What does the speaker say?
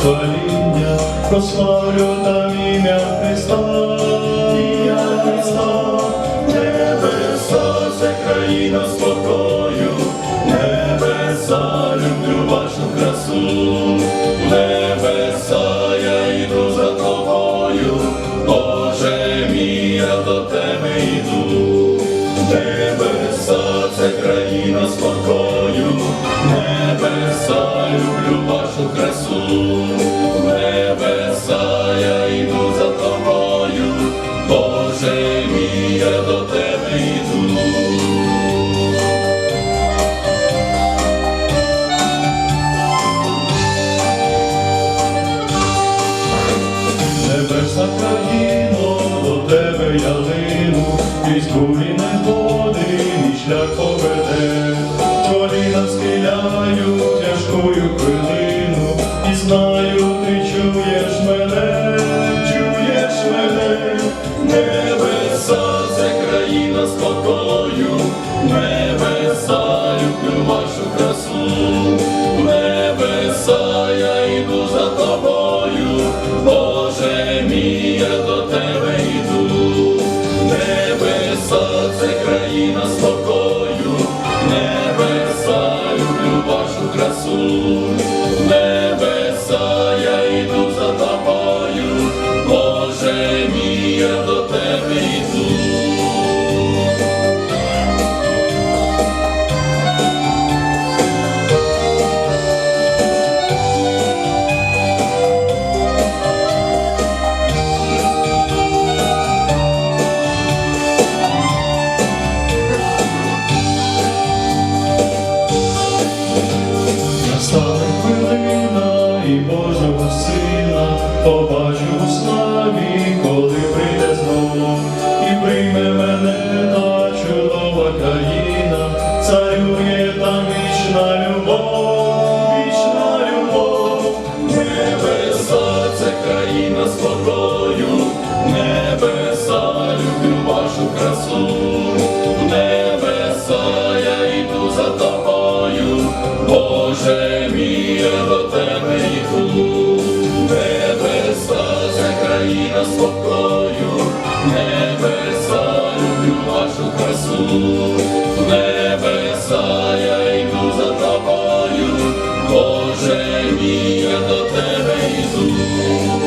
хваління, прославлю там ім'я Христа, ім'я Христа, небеса, це країна спокою, небеса, люблю вашу красу, небеса я йду за тобою, Боже мій, я до тебе йду. Небеса, це країна спокою, Небесна країно, до тебе я лину, крізь бурі незгоди, мій шлях поведе, коліна схиляю тяжкою хвилину, і знаю, ти чуєш мене, чуєш мене, небеса, це країна спокою, небеса, люблю вашу красу, небеса, країна спокою, славі, коли прийде знов, і прийме мене та чудова країна, царює там вічна любов, вічна любов, небеса, це країна спокою, небеса, люблю вашу красу, небеса, я йду за тобою, Боже мій, я до тебе Боже мій, я до тебе йду.